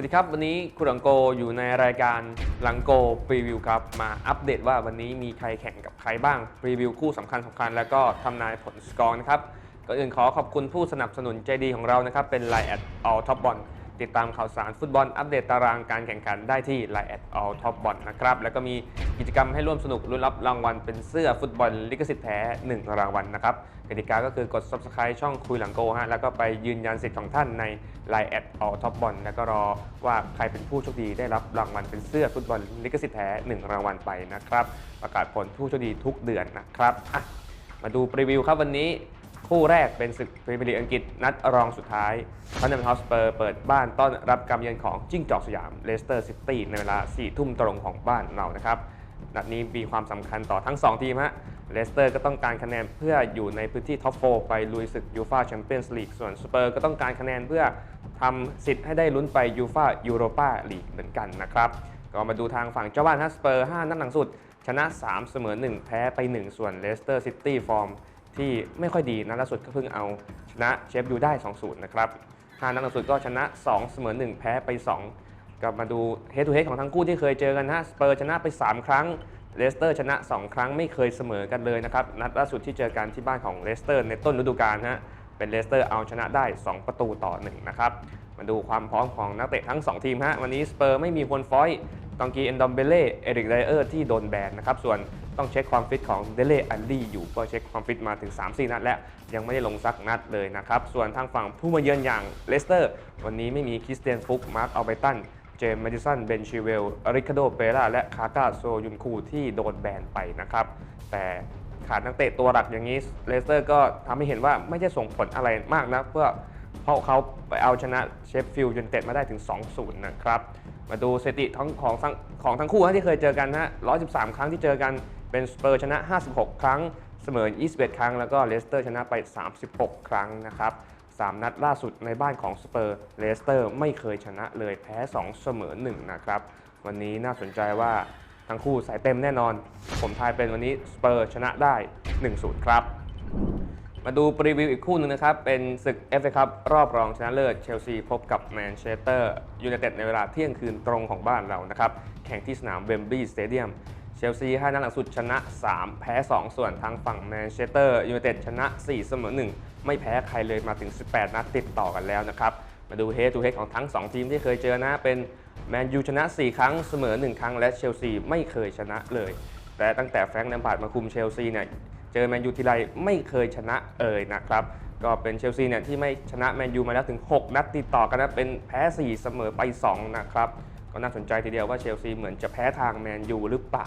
วัสดีครับ วันนี้คุณหลังโกอยู่ในรายการหลังโกพรีวิวครับ มาอัปเดตว่าวันนี้มีใครแข่งกับใครบ้างพรีวิวคู่สำคัญสำคัญแล้วก็ทำนายผลสกอร์นะครับก่อนอื่นขอขอบคุณผู้สนับสนุนใจดีของเรานะครับ เป็น Line แอด All Top b o l ติดตามข่าวสารฟุตบอลอัปเดตตารางการแข่งขันได้ที่ Line แอด All Top b o l นะครับ แล้วก็มีกิจกรรมให้ร่วมสนุกลุ้นรับรางวัลเป็นเสื้อฟุตบอลลิขสิทธิ์แท้1รางวัลนะครับกติกาก็คือกด Subscribe ช่องคุยหลังโกฮะแล้วก็ไปยืนยันสิทธิ์ของท่านใน Line แอด All Top b o l แล้วก็รอว่าใครเป็นผู้โชคดีได้รับรางวัลเป็นเสื้อฟุตบอลลิขสิทธิ์แท้ 1 รางวัลไปนะครับ ประกาศผลผู้โชคดีทุกเดือนนะครับมาดูรีวิวครับวันนี้ คู่แรกเป็นศึกพรีเมียร์ลีกอังกฤษนัดรองสุดท้ายทอนแนมฮอสเปอร์เปิดบ้านต้อนรับการเยือนของจิ้งจอกสยามเลสเตอร์ซิตี้ในเวลา 4 ทุ่มตรงของบ้านเรานะครับ นัดนี้มีความสำคัญต่อทั้ง 2 ทีมฮะเลสเตอร์ก็ต้องการคะแนนเพื่ออยู่ในพื้นที่ท็อป4ไปลุยศึกยูฟาแชมเปี้ยนส์ลีกส่วนสเปอร์ก็ต้องการคะแนนเพื่อทำสิทธิ์ให้ได้ลุ้นไปยูฟายูโรปาลีกเหมือนกันนะครับก็มาดูทางฝั่งเจ้าบ้านฮัสเปอร์ 5 นัดหลังสุด ชนะ 3 เสมอ 1 แพ้ไป 1 ส่วนเลสเตอร์ซิตี้ฟอร์ม ที่ไม่ค่อยดีนะล่าสุดก็เพิ่งเอาชนะเชฟยูได้ 2-0 นะครับ5นัดลังสุดก็ชนะ2เสมอ1 แพ้ไป 2 กลับมาดูเฮดทูเฮดของทั้งคู่ที่เคยเจอกันนะสเปอร์ชนะไป 3 ครั้งเลสเตอร์ชนะ 2 ครั้งไม่เคยเสมอกันเลยนะครับนัดล่าสุดที่เจอกันที่บ้านของเลสเตอร์ในต้นฤดูกาลฮะเป็นเลสเตอร์เอาชนะได้ 2 ประตูต่อ 1 นะครับ มาดูความพร้อมของนักเตะทั้ง 2 ทีมฮะวันนี้สเปอร์ไม่มีฮวนฟอย ตองกีเอนดอมเบเล่เอริกไดเออร์ที่โดนแบนนะครับ ส่วนต้องเช็คความฟิตของเดเล่อันลี่อยู่ก็เช็คความฟิตมาถึง 3-4 นัด แล้ว ยังไม่ได้ลงสักนัดเลยนะครับ ส่วนทางฝั่งผู้มาเยือนอย่างเลสเตอร์ วันนี้ไม่มีคริสเตียนฟุกมาร์คอัลเบตันเจมส์แมดิสัน เบนชิเวล ริคาโด เปราและคาก้าโซยุนคูที่โดนแบนไปนะครับ แต่ขาดนักเตะตัวหลักอย่างนี้ เลสเตอร์ก็ทำให้เห็นว่าไม่ได้ส่งผลอะไรมากนะเพื่อเพราะเขาไปเอาชนะเชฟฟิลด์ยูไนเต็ดมาได้ถึง 2-0 นะครับมาดูสถิติทั้งของทั้งของทั้งคู่นะที่เคยเจอกันนะ113 ครั้งที่เจอกันเป็นสเปอร์ชนะ 56 ครั้ง เสมอ 21 ครั้ง แล้วก็เลสเตอร์ชนะไป 36 ครั้งนะครับ3นัดล่าสุดในบ้านของสเปอร์เลสเตอร์ไม่เคยชนะเลยแพ้ 2 เสมอ 1 นะครับ วันนี้น่าสนใจว่าทั้งคู่สายเต็มแน่นอน ผมทายเป็นวันนี้สเปอร์ชนะได้ 1-0 ครับ มาดูปรีวิวอีกคู่หนึ่งนะครับ เป็นศึก FA คัพรอบรองชนะเลิศเชลซีพบกับแมนเชสเตอร์ยูไนเต็ดในเวลาเที่ยงคืนตรงของบ้านเรานะครับ แข่งที่สนามเวมบลีย์สเตเดียมเชลซี5นัดหลังสุดชนะ 3 แพ้ 2 ส่วนทางฝั่งแมนเชสเตอร์ยูไนเต็ดชนะ 4 เสมอ 1 ไม่แพ้ใครเลยมาถึง 18 นัดติดต่อกันแล้วนะครับ มาดูเฮดทูเฮดของทั้ง 2 ทีมที่เคยเจอนะเป็นแมนยูชนะ 4 ครั้งเสมอ 1 ครั้งและเชลซีไม่เคยชนะเลย แต่ตั้งแต่แฟรงค์แลมพาร์ดมาคุมเชลซีเนี่ย เจอแมนยูทีไรไม่เคยชนะเอ่ยนะครับ ก็เป็นเชลซีเนี่ยที่ไม่ชนะแมนยูมาแล้วถึง 6 นัดติดต่อกันนะเป็นแพ้ 4 เสมอไป 2 นะครับ ก็น่าสนใจทีเดียวว่าเชลซีเหมือนจะแพ้ทางแมนยูหรือเปล่า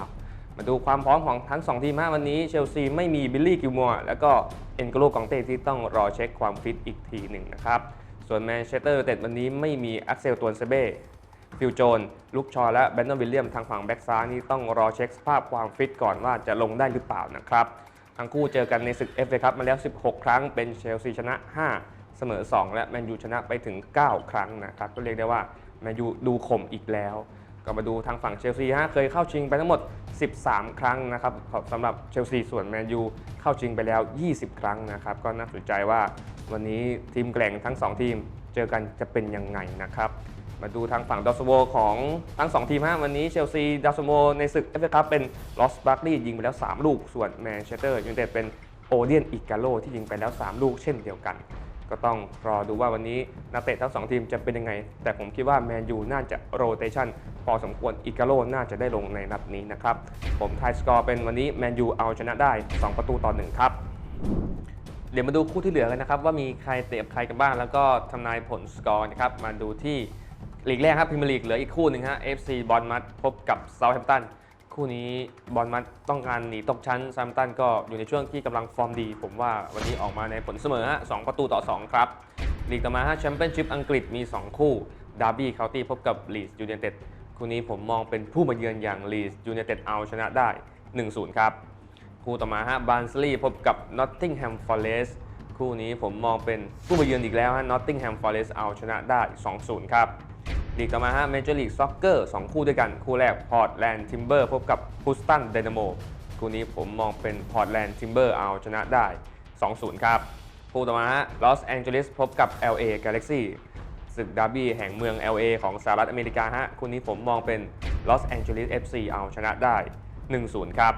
มาดูความพร้อมของทั้ง 2 ทีมฮะวันนี้เชลซีไม่มีบิลลี่กิลมัวแล้วก็เอ็นโกโลกองเต้ที่ต้องรอเช็คความฟิตอีกทีหนึ่งนะครับส่วนแมนเชสเตอร์ยูไนเต็ดวันนี้ไม่มีอักเซลตัวนเซเบ้ฟิลโจน ลุกชอและแบนนวิลเลียมทางฝั่งแบ็กซ้ายนี่ต้องรอเช็คสภาพความฟิตก่อนว่าจะลงได้หรือเปล่านะครับ ทั้งคู่เจอกันในศึก FA คัพมาแล้ว 16 ครั้ง เป็นเชลซีชนะ 5 เสมอ 2 และแมนยูชนะไปถึง 9 ครั้งนะครับ ก็เรียกได้ว่าแมนยูดูข่มอีกแล้ว ก็มาดูทางฝั่งเชลซีฮะเคยเข้าชิงไปทั้งหมด 13 ครั้งนะครับสำหรับเชลซีส่วนแมนยูเข้าชิงไปแล้ว 20 ครั้งนะครับ ก็น่าสนใจว่าวันนี้ทีมแกร่งทั้ง 2 ทีมเจอกันจะเป็นยังไงนะครับ มาดูทางฝั่งดอสโวของทั้ง2ทีมฮะวันนี้เชลซีดอสโวในศึกเอฟเอคัพเป็นลอสบาร์ลียิงไปแล้ว 3 ลูก ส่วนแมนเชสเตอร์ยูไนเต็ดเป็นโอเดียนอิกาโลที่ยิงไปแล้ว 3 ลูกเช่นเดียวกัน ก็ต้องรอดูว่าวันนี้นักเตะทั้ง 2 ทีมจะเป็นยังไง แต่ผมคิดว่าแมนยูน่าจะโรเตชันพอสมควรอิกาโลน่าจะได้ลงในนัดนี้นะครับผมทายสกอร์เป็นวันนี้แมนยูเอาชนะได้ 2 ประตูต่อ1ครับเดี๋ยวมาดูคู่ที่เหลือกันนะครับว่ามีใครเตะใครกันบ้างแล้วก็ทำนายผลสกอร์นะครับมาดูที่ ลีกแรกครับพรีเมียร์ลีกเหลืออีกคู่หนึ่งฮะ FC บอลมัดพบกับเซาท์แฮมป์ตันคู่นี้บอลมัดต้องการหนีตกชั้นเซาท์แฮมป์ตันก็อยู่ในช่วงที่กำลังฟอร์มดี ผมว่าวันนี้ออกมาในผลเสมอฮะสองประตูต่อ 2 ครับลีกต่อมาฮะแชมเปี้ยนชิพอังกฤษมี 2 คู่ดาร์บี้เคาน์ตี้พบกับลีสยูไนเต็ดคู่นี้ผมมองเป็นผู้มาเยือนอย่างลีสยูไนเต็ดเอาชนะได้ 1-0 ครับ คู่ต่อมาฮะบาร์นสลีย์พบกับนอตติงแฮมฟอเรสต์คู่นี้ผมมองเป็นผู้มาเยือนอีกแล้วฮะนอตติงแฮมฟอเรสต์เอาชนะได้ 2-0 ครับ ลีกต่อมาฮะเมเจอร์ลีกซ็อกเกอร์2คู่ด้วยกัน คู่แรกพอร์ตแลนด์ทิมเบอร์พบกับฮูสตันไดนาโมคู่นี้ผมมองเป็นพอร์ตแลนด์ทิมเบอร์เอาชนะได้ 2-0 ครับ คู่ต่อมาฮะลอสแองเจลิสพบกับ LA Galaxy ศึกดาร์บี้แห่งเมือง LA ของสหรัฐอเมริกาฮะคู่นี้ผมมองเป็น Los Angeles FC เอาชนะได้ 1-0 ครับ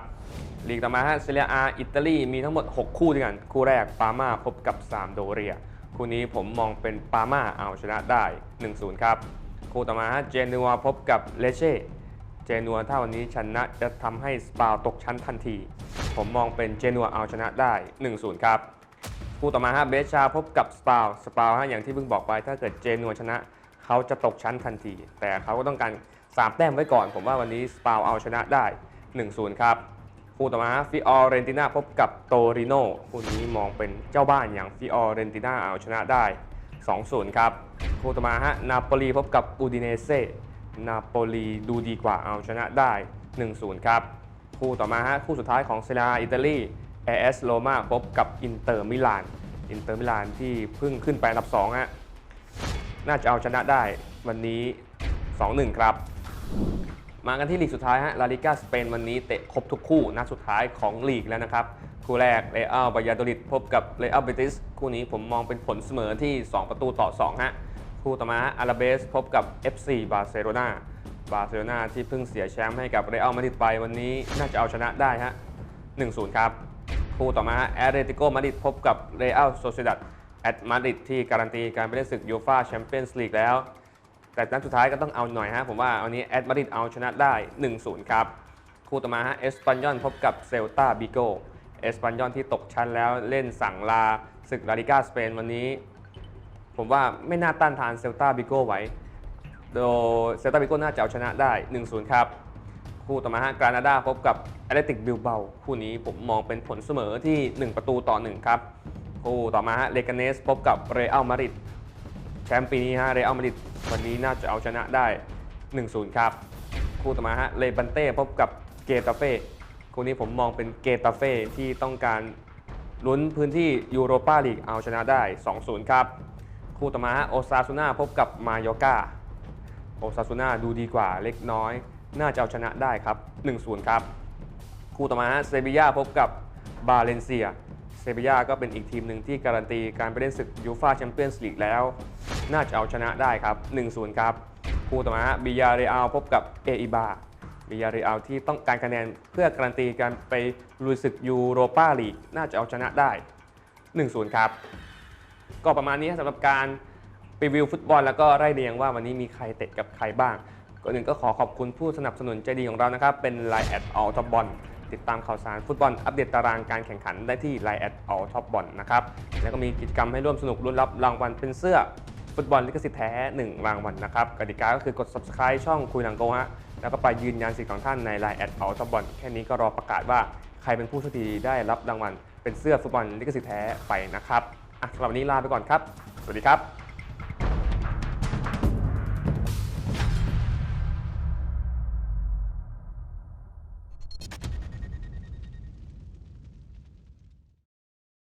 ลีกต่อมาฮะเซเรียอาอิตาลีมีทั้งหมด 6 คู่ด้วยกัน คู่แรกปาม่าพบกับซามโดเรีย คู่นี้ผมมองเป็นปาม่าเอาชนะได้ 1-0 ครับ คู่ต่อมาฮะเจนัวพบกับเลเช่เจนัวถ้าวันนี้ชนะจะทำให้สปาวตกชั้นทันที ผมมองเป็นเจนัวเอาชนะได้ 1-0 ครับ คู่ต่อมาฮะเบชชาพบกับสปาวสปาวฮะอย่างที่เพิ่งบอกไป ถ้าเกิดเจนัวชนะเขาจะตกชั้นทันที แต่เขาก็ต้องการ3แต้มไว้ก่อน ผมว่าวันนี้สปาวเอาชนะได้ 1-0 ครับ คู่ต่อมาฟิออเรนติน่าพบกับโตริโนคู่นี้มองเป็นเจ้าบ้านอย่างฟิออเรนติน่าเอาชนะได้ 2-0 ครับ คู่ต่อมาฮะนาโปลีพบกับอูดิเนเซ่นาโปลีดูดีกว่าเอาชนะได้ 1-0 ครับ คู่ต่อมาฮะคู่สุดท้ายของเซเรียอิตาลีเอเอสโรมาพบกับอินเตอร์มิลานอินเตอร์มิลานที่เพิ่งขึ้นไปอันดับ2ฮะน่าจะเอาชนะได้วันนี้ 2-1 ครับ มากันที่ลีกสุดท้ายฮะลาลิกาสเปนวันนี้เตะครบทุกคู่นัดสุดท้ายของลีกแล้วนะครับคู่แรกเรอัลบายาโดลิดพบกับเรอัลเบติสคู่นี้ผมมองเป็นผลเสมอที่ 2 ประตูต่อ 2 ฮะ คู่ต่อมาอาราเบสพบกับ FC บาร์เซโลนาบาร์เซโลนาที่เพิ่งเสียแชมป์ให้กับเรอัลมาดริดไปวันนี้น่าจะเอาชนะได้ฮะ1-0 ครับ คู่ต่อมาแอตเลติโกมาดริดพบกับเรอัลโซเซดัดแอตมาดริดที่การันตีการไปเล่นศึกยูฟาแชมเปี้ยนส์ลีกแล้ว แต่นัดสุดท้ายก็ต้องเอาหน่อยฮะผมว่าวันนี้แอตมาดริดเอาชนะได้ 1-0 ครับ คู่ต่อมาฮะเอสปันยอนพบกับเซลตาบิโกเอสปันยอนที่ตกชั้นแล้วเล่นสั่งลาศึกลาลิกาสเปนวันนี้ ผมว่าไม่น่าต้านทานเซลตาบิโก้ไว้ โดยเซลตาบิโก้น่าจะเอาชนะได้ 1-0 ครับ คู่ต่อมาฮะกรานาดาพบกับแอตเลติกบิลเบาคู่นี้ผมมองเป็นผลเสมอที่ 1 ประตูต่อ 1 ครับ คู่ต่อมาฮะเลกาเนสพบกับเรอัลมาดริดแชมป์ปีนี้ฮะเรอัลมาดริดวันนี้น่าจะเอาชนะได้ 1-0 ครับ คู่ต่อมาฮะเลบันเต้พบกับเกตาเฟ่คู่นี้ผมมองเป็นเกตาเฟ่ที่ต้องการลุ้นพื้นที่ยูโรปาลีกเอาชนะได้ 2-0 ครับ คู่ต่อมาฮะโอซาซูน่าพบกับมาโยกาโอซาซูน่าดูดีกว่าเล็กน้อย น่าจะเอาชนะได้ครับ1-0ครับ คู่ต่อมาฮะเซบียาพบกับบาเลนเซียเซบียาก็เป็นอีกทีมหนึ่งที่การันตีการไปเล่นศึกยูฟาแชมเปี้ยนส์ลีกแล้ว น่าจะเอาชนะได้ครับ 1-0 ครับ คู่ต่อมาบิยาเรอัลพบกับเออิบาบิยาเรอัลที่ต้องการคะแนนเพื่อการันตีการไปลุยศึกยูโรปาลีก น่าจะเอาชนะได้ 1-0 ครับ ก็ประมาณนี้สำหรับการรีวิวฟุตบอลแล้วก็ไล่เรียงว่าวันนี้มีใครเตะกับใครบ้างก่อนอื่นก็ขอขอบคุณผู้สนับสนุนใจดีของเรานะครับ เป็น Line แอดออลท็อปบอลติดตามข่าวสารฟุตบอลอัปเดตตารางการแข่งขันได้ที่ Line แอดออลท็อปบอลนะครับ แล้วก็มีกิจกรรมให้ร่วมสนุกลุ้นรับรางวัลเป็นเสื้อฟุตบอลลิขสิทธิ์แท้ 1 รางวัลนะครับกติกาก็คือกด subscribe ช่องคุยหลังโกฮะแล้วก็ไปยืนยันสิทธิ์ของท่านใน Line แอดออลท็อปบอลแค่นี้ก็รอประกาศว่าใครเป็นผู้โชคดีได้รับรางวัลเป็นเสื้อฟุตบอลลิขสิทธิ์แท้ไปนะครับ อะสำหรับวันนี้ลาไปก่อนครับ สวัสดีครับ